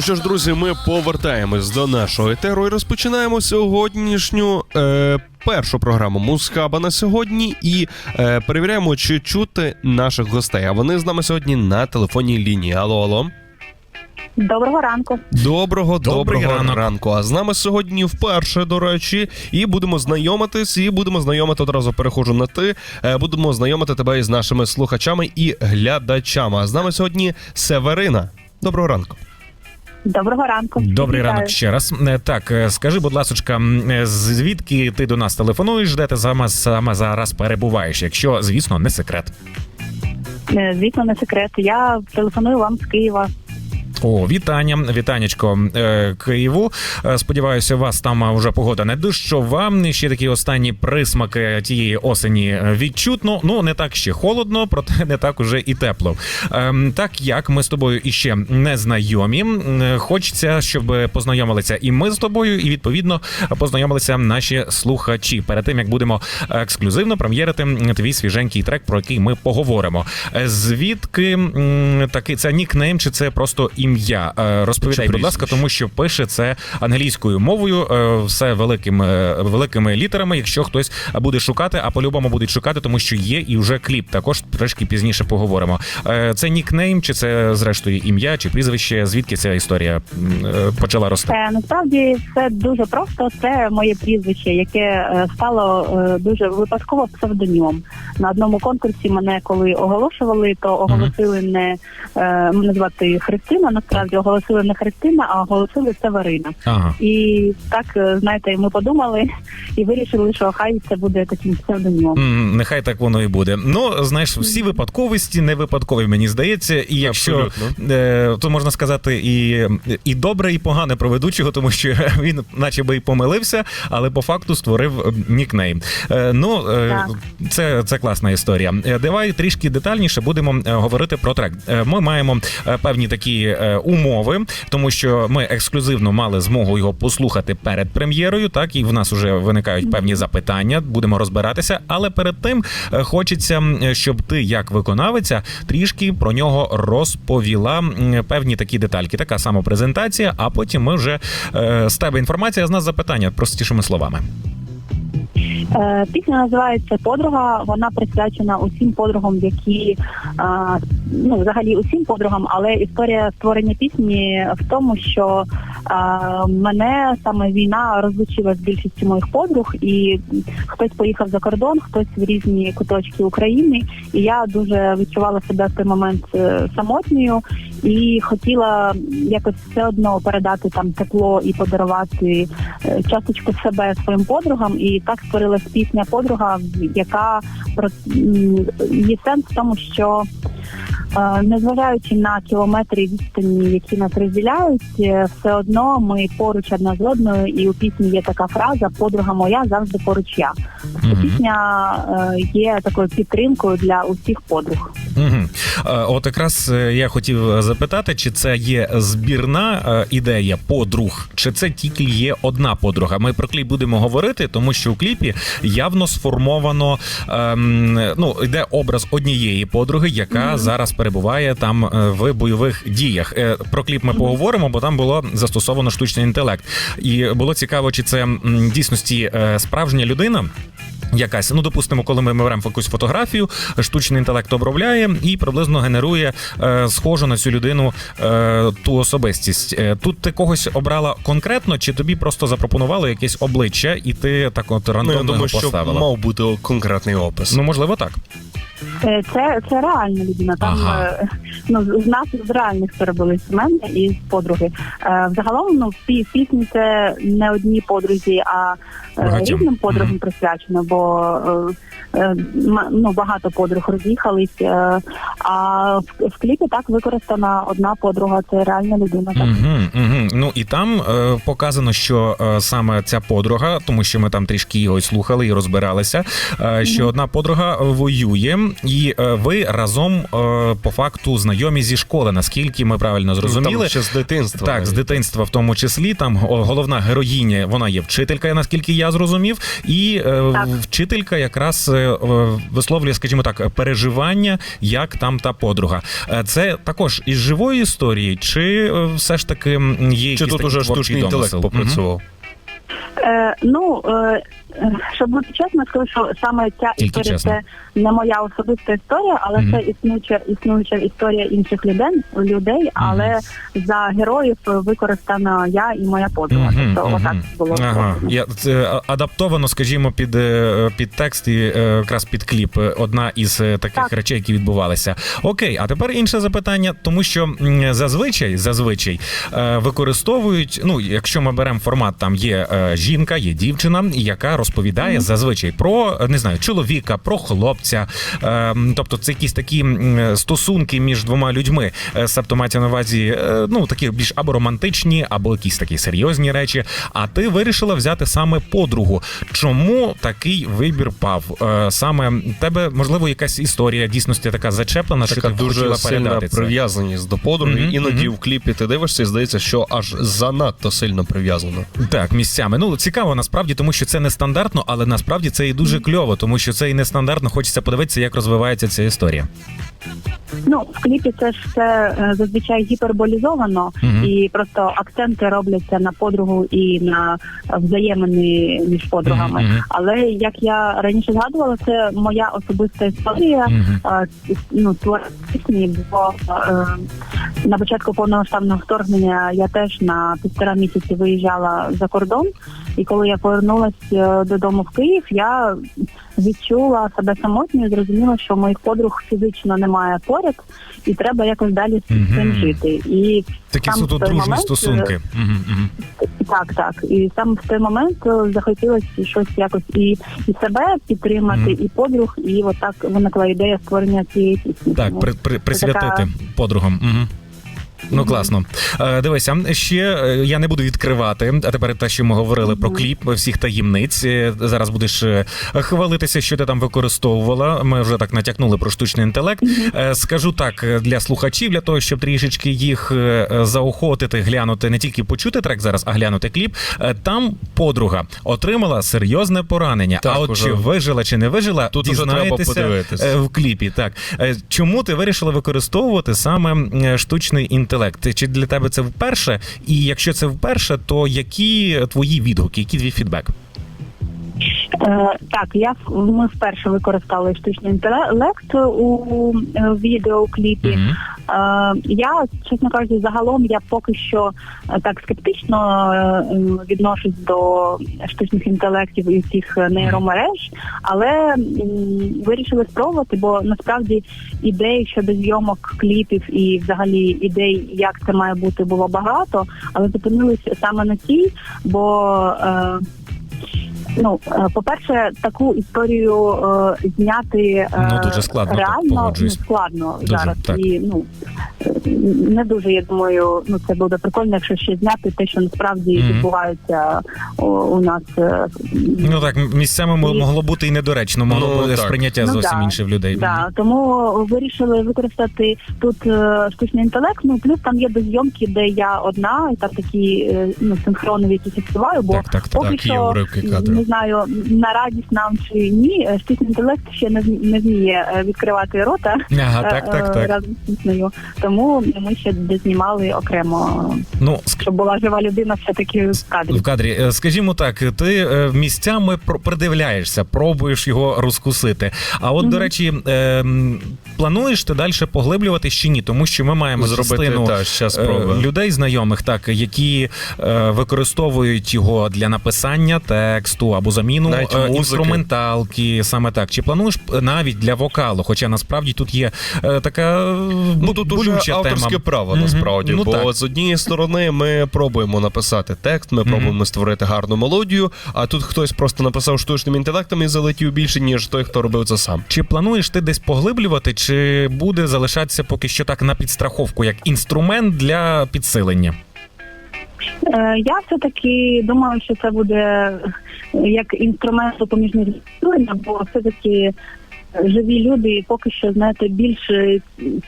Ну що ж, друзі, ми повертаємось до нашого етеру і розпочинаємо сьогоднішню е, першу програму Мускаба на сьогодні і е, перевіряємо, чи чути наших гостей. А вони з нами сьогодні на телефонній лінії. Алло, алло. Доброго ранку. Доброго, Добрий доброго ранок. ранку. А з нами сьогодні вперше, до речі, і будемо знайомитись, і будемо знайомити одразу перехожу на ти. Е, Будемо знайомити тебе із нашими слухачами і глядачами. А з нами сьогодні Северина. Доброго ранку. Доброго ранку. Добрий Вітаю. ранок ще раз. Е, Так, е, скажи, будь ласочка, е, звідки ти до нас телефонуєш, де ти саме, саме зараз перебуваєш, якщо, звісно, не секрет. Звісно, не секрет. Я телефоную вам з Києва. О, вітання, вітанечко е, Києву. Е, Сподіваюся, вас там вже погода не дощова. Ще такі останні присмаки тієї осені е, відчутно. Ну не так ще холодно, проте не так уже і тепло. Ем, Так як ми з тобою іще не знайомі, м, хочеться, щоб познайомилися і ми з тобою, і відповідно познайомилися наші слухачі перед тим, як будемо ексклюзивно прем'єрити твій свіженький трек, про який ми поговоримо. Е, Звідки м, такий це нікнейм, чи це просто ім'я? Е, Розповідай, будь ласка, тому що пише це англійською мовою, е, все великими, великими літерами. Якщо хтось буде шукати, а по-любому будуть шукати, тому що є і вже кліп. Також трошки пізніше поговоримо. Е, Це нікнейм, чи це зрештою ім'я, чи прізвище? Звідки ця історія почала рости? Е, Насправді це дуже просто. Це моє прізвище, яке стало дуже випадково псевдонімом. На одному конкурсі мене коли оголошували, то оголосили не мене звати Христина. Насправді оголосили не Христина, а оголосили Северина. Ага. І так е, знаєте, ми подумали і вирішили, що хай це буде таким псевдонімом. М, Нехай так воно і буде. Ну, знаєш, всі випадковості не випадкові, мені здається. І якщо е, то можна сказати і, і добре, і погане про ведучого, тому що він, наче би і помилився, але по факту створив е, нікнейм. Е, Ну, е, це, це класна історія. Е, Давай трішки детальніше будемо говорити про трек. Ми маємо певні такі е, умови, тому що ми ексклюзивно мали змогу його послухати перед прем'єрою. Так і в нас вже виникають певні запитання. Будемо розбиратися. Але перед тим е, хочеться, щоб ти, як виконавиця, трішки про нього розповіла певні такі детальки. Така сама презентація. А потім ми вже е, з тебе інформація, з нас запитання простішими словами. Е, Пісня називається Подруга. Вона присвячена усім подругам, які ну взагалі усім подругам, але історія створення пісні в тому, що мене саме війна розлучила з більшістю моїх подруг, і хтось поїхав за кордон, хтось в різні куточки України. І я дуже відчувала себе в той момент е, самотньою і хотіла якось все одно передати там тепло і подарувати е, часточку себе своїм подругам. І так створилась пісня Подруга, яка про є сенс в тому, що незважаючи на кілометри відстані, які нас розділяють, е, все одно ми поруч одна з одною, і у пісні є така фраза Подруга моя завжди поруч я. Мгм. Пісня е, є такою підтримкою для усіх подруг. Угу. От якраз е, я хотів запитати, чи це є збірна е, ідея подруг, чи це тільки є одна подруга. Ми про кліп будемо говорити, тому що у кліпі явно сформовано ем, ну йде образ однієї подруги, яка зараз перебуває там е, в бойових діях. Е, Про кліп ми поговоримо, бо там було застосовано штучний інтелект, і було цікаво, чи це дійсності е, справжня людина. Якась, ну допустимо, коли ми беремо якусь фотографію, штучний інтелект обробляє і приблизно генерує е, схожу на цю людину е, ту особистість. Е, тут ти когось обрала конкретно, чи тобі просто запропонували якесь обличчя, і ти так от Ну, я думаю, його що поставила? мав бути конкретний опис. Ну можливо, так. Е, Це, це реальна людина. Там Ага. е, ну з нас з реальних перебулись з мене і з подруги. Е, Взагалом, ну в пі- пісні це не одній подрузі, а Багатьом. різним подругам Мгм. присвячено, бо ну багато подруг роз'їхались. А в, в кліпі так використана одна подруга. Це реальна людина. Так. Угу, угу. Ну і там е, показано, що е, саме ця подруга, тому що ми там трішки його слухали і розбиралися. Е, що одна подруга воює, і е, ви разом е, по факту знайомі зі школи, наскільки ми правильно зрозуміли. Там ще з дитинства. Так, з дитинства в тому числі. Там о, головна героїня, вона є вчителька, наскільки я зрозумів, і е, Так. вчителька якраз е, е, висловлює, скажімо так, переживання, як там та подруга. Е, Це також із живої історії, чи е, все ж таки м, є Чи якийсь тут такий уже творчий штучний інтелект домисел? Мгм. попрацював? Е, ну, е, щоб бути чесно, скажу, що саме ця Тільки історія чесно. це не моя особиста історія, але Мгм. це існуюча існуюча історія інших людей, людей, але за героїв використана я і моя подруга. Мгм, Тобто, мгм. отак було. Ага, зроблено. я це а- адаптовано, скажімо, під, е, під текст і е, якраз під кліп. Е, Одна із е, таких Так. речей, які відбувалися. Окей, а тепер інше запитання, тому що м, зазвичай зазвичай е, використовують. Ну, якщо ми беремо формат, там є е, жінка, є дівчина, яка розповідає зазвичай про не знаю, чоловіка, про хлопця. Е, тобто, це якісь такі стосунки між двома людьми. Е, Себто мається на увазі, е, ну такі більш або романтичні, або якісь такі серйозні речі. А ти вирішила взяти саме подругу. Чому такий вибір пав? Е, Саме тебе можливо якась історія дійсності така зачеплена, що Така ти дуже хотіла сильна прив'язаність до подруги. Мгм, Іноді мгм. в кліпі ти дивишся і здається, що аж занадто сильно прив'язано. Так, місцями. Ну цікаво насправді, тому що це нестандартно, але насправді це і дуже кльово, тому що це і нестандартно. Хочеться подивитися, як розвивається ця історія. Ну, в кліпі це ж все е, зазвичай гіперболізовано, Мгм. і просто акценти робляться на подругу і на взаємини між подругами. Мгм. Але як я раніше згадувала, це моя особиста історія. Е, ну, пісні, бо е, на початку повномасштабного вторгнення я теж на півтора місяці виїжджала за кордон, і коли я повернулася е, додому в Київ, я відчула себе самотньою, зрозуміла, що моїх подруг фізично немає поряд, і треба якось далі з цим Мгм. жити. І Такі суто дружні момент, стосунки. Мгм, мгм. так, так. І саме в той момент е, захотілося щось якось і, і себе підтримати, Мгм. і подруг, і отак виникла ідея створення цієї пісні. Так, при, при, присвятити така- подругам. Угу. Ну, класно. Е, дивися, ще е, я не буду відкривати. А тепер те, що ми говорили про кліп всіх таємниць. Е, Зараз будеш е, хвалитися, що ти там використовувала. Ми вже так натякнули про штучний інтелект. Е, Скажу так е, для слухачів, для того, щоб трішечки їх е, заохотити, глянути, не тільки почути трек зараз, а глянути кліп. Е, Там подруга отримала серйозне поранення. Так, а от уже. чи вижила, чи не вижила, Тут уже треба дізнаєтеся подивитись. е, в кліпі. Так Е, чому ти вирішила використовувати саме е, штучний інтелект? Чи для тебе це вперше? І якщо це вперше, то які твої відгуки, які твій фідбек? Е, так, я ми вперше використали штучний інтелект у е, відеокліпі. Мгм. Е, я, чесно кажучи, загалом я поки що так скептично відношусь до штучних інтелектів і всіх нейромереж, але вирішили спробувати, бо насправді ідей щодо зйомок кліпів і взагалі ідей, як це має бути, було багато, але зупинились саме на цій, бо е, Ну, е, по-перше, таку історію е, зняти е, Ну, дуже складно, реально ну, складно Дуже, зараз. так. І ну не дуже я думаю, ну це буде прикольно, якщо ще зняти те, що насправді Мгм. відбувається у, у нас. е, Ну так, місцями І- могло бути і недоречно, могло Ну, бути так. сприйняття Ну, зовсім да. інше в людей. Да, тому вирішили використати тут е, штучний інтелект. Ну плюс там є дозйомки, де я одна, і там такі е, ну синхрони, які співаю, бо Так, так, так. поки Так, є що уривки кадрів. Знаю на радість нам чи ні. е, Штучний інтелект ще не не вміє е, відкривати рота. Ага, е, так, так, так. разом з піснею. Тому ми ще дознімали окремо, Ну, щоб була жива людина все таки в кадрі. в кадрі, скажімо так, ти місцями про- придивляєшся, пробуєш його розкусити. А от, до речі, е, плануєш ти далі поглиблюватись чи ні? Тому що ми маємо Зробити та ще спроби. людей знайомих, так які використовують його для написання тексту або заміну Навіть е, інструменталки, саме так. Чи плануєш навіть для вокалу? Хоча насправді тут є е, така е, Ну тут уже авторське тема. право насправді. Ну, бо так. з однієї сторони ми пробуємо написати текст, ми Мгм. пробуємо створити гарну мелодію. А тут хтось просто написав штучним інтелектом і залетів більше, ніж той, хто робив це сам. Чи плануєш ти десь поглиблювати, чи буде залишатися поки що так на підстраховку, як інструмент для підсилення? Е, Я все таки думаю, що це буде е, як інструмент допоміжного відсилення, бо все таки живі люди поки що знаєте більш е,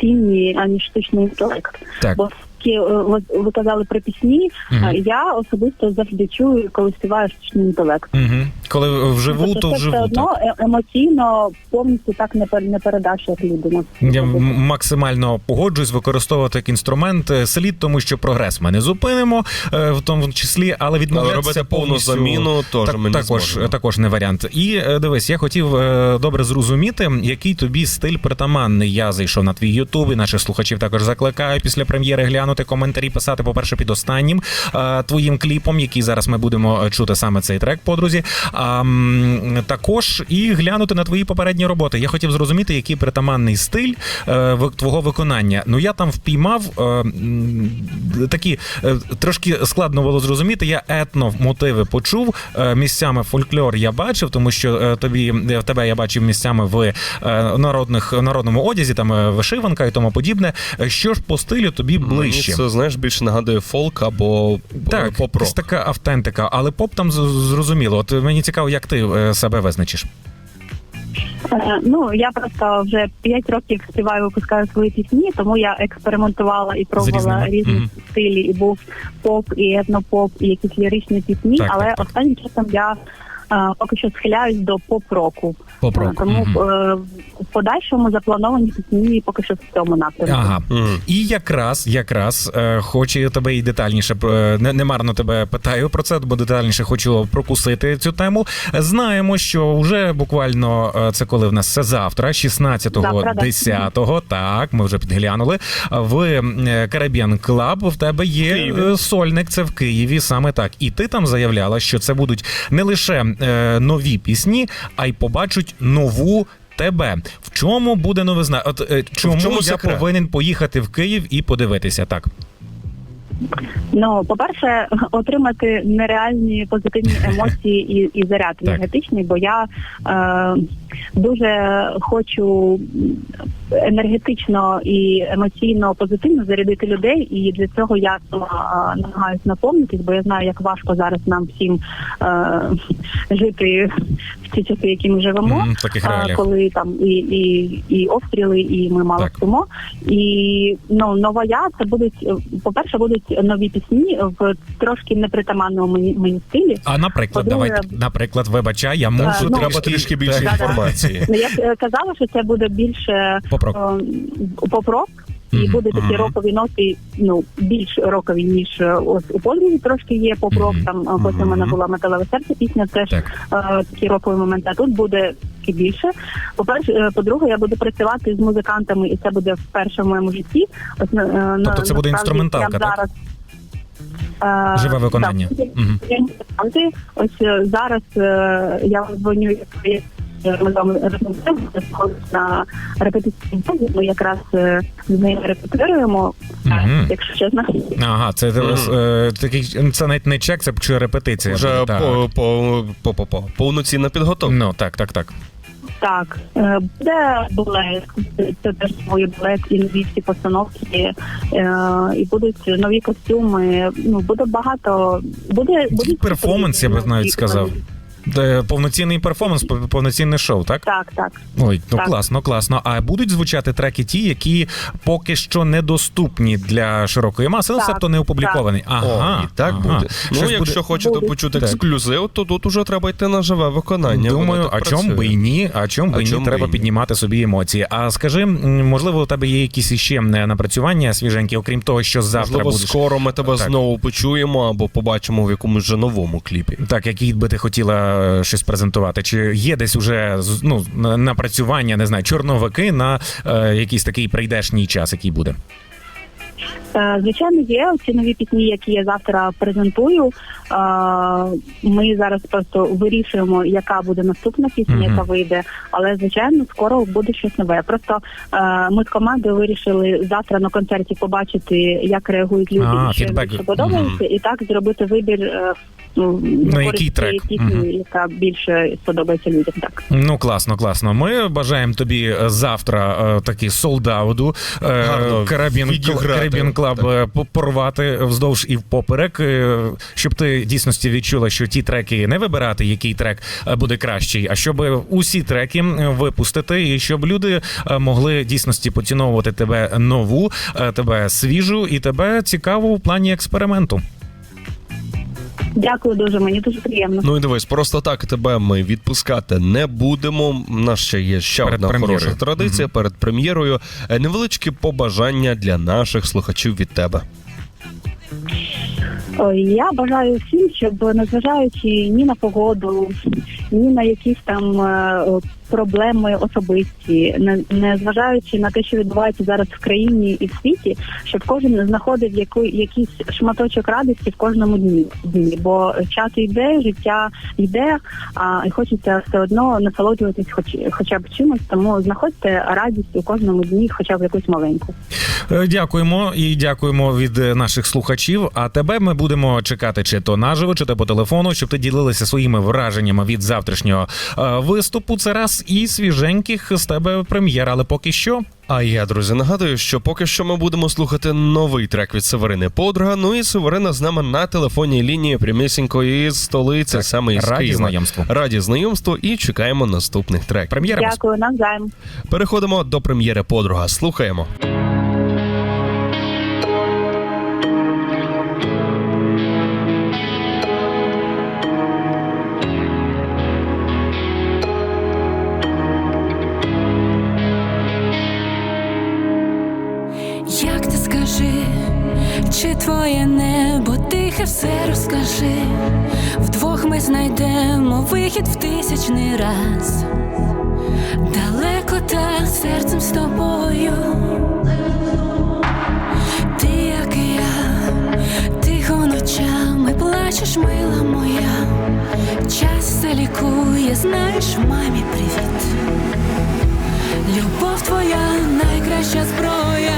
цінні аніж штучний інтелект. Так. Бо такі, е, ви, ви казали про пісні. А Я особисто завжди чую, коли співаю штучний інтелект. Угу. Коли вживу, Тобто то це все одно е- емоційно повністю так не пер- не передаш, як людина. Я м- максимально погоджуюсь використовувати як інструмент слід, тому що прогрес ми не зупинимо, в тому числі, але Але відмовлятися робити повну заміну теж Так, ми не також, зможемо. також не варіант. І дивись, я хотів добре зрозуміти, який тобі стиль притаманний. Я зайшов на твій Ютуб, і наших слухачів також закликаю після прем'єри глянути коментарі, писати, по-перше, під останнім е, твоїм кліпом, який зараз ми будемо е, чути саме цей трек, подрузі. А також і глянути на твої попередні роботи. Я хотів зрозуміти, який притаманний стиль е, твого виконання. Ну я там впіймав такі трошки складно було зрозуміти. Я етно мотиви почув місцями фольклор. Я бачив, тому що тобі тебе я бачив місцями в народних народному одязі, там вишиванка і тому подібне. Що ж по стилю тобі ближче? Мені це, знаєш, більше нагадує фолк або Так, поп якась така автентика, але поп там зрозуміло. От мені цікаво, як ти е, себе визначиш. Е, Ну я просто вже 5 років співаю, випускаю свої пісні, тому я експериментувала і пробувала різні Мгм. стилі. І був поп, і етнопоп, і якісь ліричні пісні. Так, але так, так. останнім часом я е, поки що схиляюсь до поп-року. Поп-року, Тому е, в подальшому заплановані пісні поки що в цьому напрямку. Ага. І якраз, якраз е, хочу я тебе і детальніше е, не, не марно тебе питаю про це, бо детальніше хочу прокусити цю тему. Знаємо, що вже буквально е, це коли в нас це завтра, 16-го, Завтра, 10-го, так, ми вже підглянули. В Caribbean Club в тебе є Києві. сольник, це в Києві, саме так. І ти там заявляла, що це будуть не лише нові пісні, а й побачать нову. Тебе в чому буде новизна? От е, чому чому я секрет? повинен поїхати в Київ і подивитися так? Ну, по-перше, отримати нереальні позитивні емоції і, і заряд енергетичний, бо я е, дуже хочу енергетично і емоційно позитивно зарядити людей, і для цього я сама намагаюся наповнитись, бо я знаю, як важко зараз нам всім е, жити в ці часи, які ми живемо. А, коли там і, і, і обстріли, і ми мало спимо. І ну нова я це будуть е, по-перше, будуть нові пісні в трошки непритаманному мені, мені стилі. А наприклад, давай наприклад, вибачай, я можу ну, Треба трішки більше інформації. Ну я е, казала, що це буде більше Поп-рок. е, поп-рок, і Мгм, буде такі мгм. рокові ноти, ну більш рокові, ніж е, ось у подвір'ї трошки є поп-рок. Мгм, Там е, потім у мене була металеве серце пісня. Теж Так. е, такі рокові моменти. А тут буде таки більше. По-перше, е, по-друге, я буду працювати з музикантами, і це буде вперше в моєму житті. Ось, е, на- Тобто це буде інструменталка, так? зараз. е, Живе виконання. так, музиканти. Ось е, зараз е, я вам дзвоню, як ми вами розмовляємо на репетиційній базі. Ми якраз е, з ними репетируємо, Мгм. якщо чесно. Ага, це е, такий це навіть не чек, це чи репетиція. Вже Так. по, по, по, по, по повноцінна підготовка. Ну так, так, так. Так, е, буде балет, це теж свої балет і нові всі постановки, е, і будуть нові костюми. Ну буде багато. Буде буде перформанс, я би навіть сказав. Де повноцінний перформанс, пов- повноцінне шоу, так? Так, так. Ой, ну Так. класно, класно. А будуть звучати треки ті, які поки що недоступні для широкої маси, ну себто не опубліковані. Ага, О, і так ага. буде. Ну, Щось якщо хочете Буде. почути Так. ексклюзив, то тут уже треба йти на живе виконання. Думаю, а чом би і ні? А чом би А і ні? чом би Треба ні? піднімати собі емоції. А скажи, можливо, у тебе є якісь іще напрацювання свіженькі, окрім того, що завтра Можливо, будеш. скоро ми тебе Так. знову почуємо або побачимо в якомусь вже новому кліпі. Так, який би ти хотіла е, щось презентувати? Чи є десь уже ну, на- напрацювання, не знаю, чорновики на е, якийсь такий прийдешній час, який буде? Е, Звичайно, є ці нові пісні, які я завтра презентую. Е, Ми зараз просто вирішуємо, яка буде наступна пісня, яка вийде. Але звичайно, скоро буде щось нове. Просто е, ми з командою вирішили завтра на концерті побачити, як реагують люди, А, що їм подобається, і так зробити вибір. Е, ну, який користь трек? пісні, яка більше сподобається людям. Так. Ну класно, класно. Ми бажаємо тобі е, завтра е, таки солдауду Гарно карабін карабін клаб е, порвати вздовж і впоперек, е, щоб ти дійсності відчула, що ті треки не вибирати, який трек е, буде кращий, а щоб усі треки випустити, і щоб люди е, могли дійсності поціновувати тебе нову, е, тебе свіжу і тебе цікаву в плані експерименту. Дякую дуже, мені дуже приємно. Ну і дивись, просто так тебе ми відпускати не будемо. У нас ще є ще Перед одна прем'єрою. хороша традиція перед прем'єрою. Е, Невеличкі побажання для наших слухачів від тебе. Я бажаю всім, щоб незважаючи ні на погоду, ні на якісь там е, проблеми особисті, не, незважаючи на те, що відбувається зараз в країні і в світі, щоб кожен знаходив яку, якийсь шматочок радості в кожному дні. Бо час йде, життя йде, а і хочеться все одно насолоджуватись, хоч хоча б чимось. Тому знаходьте радість у кожному дні, хоча б якусь маленьку. Е, Дякуємо і дякуємо від е, наших слухачів. А тебе ми будемо чекати чи то наживо, чи то по телефону, щоб ти ділилася своїми враженнями від завтрашнього е, виступу. Це раз і свіженьких з тебе прем'єр. Але поки що А я, друзі, нагадую, що поки що ми будемо слухати новий трек від Северини Подруга. Ну і Северина з нами на телефонній лінії прямісінької столиці, саме із раді Києва. знайомству. Раді знайомству і чекаємо наступних трек. Прем'єра. Дякую, навзаєм. Переходимо до прем'єри подруга. Слухаємо. Все розкажи, вдвох ми знайдемо вихід в тисячний раз, далеко та серцем з тобою. Ти, як і я, тихо ночами плачеш, мила моя. Час лікує, знаєш, мамі привіт. Любов твоя найкраща зброя.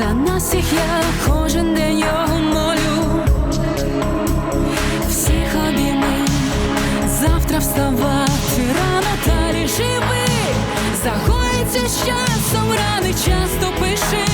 За нас всіх я кожен день його молю. Всіх обійми, завтра вставати рано та живи. Загоїться з часом рани, часто пиши.